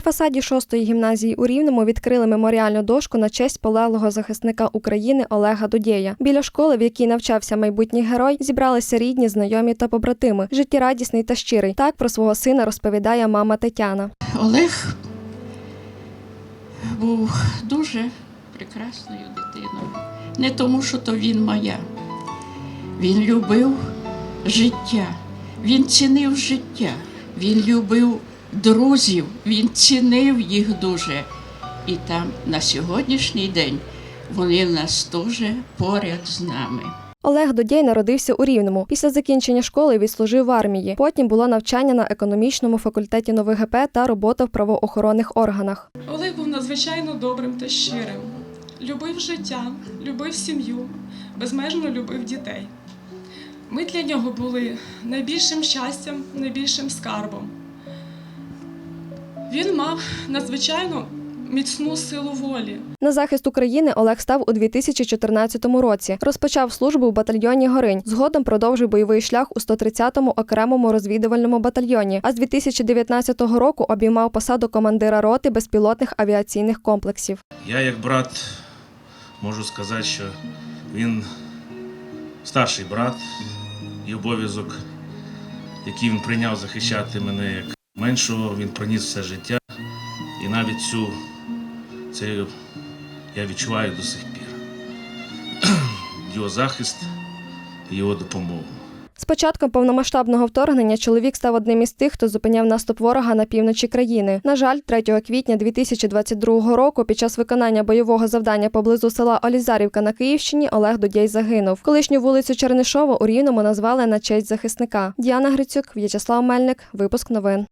фасаді шостої гімназії у Рівному відкрили меморіальну дошку на честь полеглого захисника України Олега Дудєя. Біля школи, в якій навчався майбутній герой, зібралися рідні, знайомі та побратими. Життєрадісний та щирий. Так про свого сина розповідає мама Тетяна. Олег був дуже прекрасною дитиною. Не тому, що то він моя. Він любив життя, він цінив життя, він любив друзів, він цінив їх дуже. І там на сьогоднішній день вони в нас теж поряд з нами. Олег Дудєй народився у Рівному. Після закінчення школи відслужив в армії. Потім було навчання на економічному факультеті НовГП та робота в правоохоронних органах. Олег був надзвичайно добрим та щирим. Любив життя, любив сім'ю, безмежно любив дітей. Ми для нього були найбільшим щастям, найбільшим скарбом. Він мав надзвичайно міцну силу волі. На захист України Олег став у 2014 році. Розпочав службу в батальйоні Горинь. Згодом продовжив бойовий шлях у 130-му окремому розвідувальному батальйоні. А з 2019 року обіймав посаду командира роти безпілотних авіаційних комплексів. Я як брат можу сказати, що він старший брат і обов'язок, який він прийняв захищати мене як меншого, він приніс все життя. І навіть цю це я відчуваю до сих пір. Його захист і його допомогу. З початком повномасштабного вторгнення чоловік став одним із тих, хто зупиняв наступ ворога на півночі країни. На жаль, 3 квітня 2022 року під час виконання бойового завдання поблизу села Олізарівка на Київщині Олег Дудєй загинув. Колишню вулицю Чернишова у Рівному назвали на честь захисника. Діана Грицюк, В'ячеслав Мельник. Випуск новин.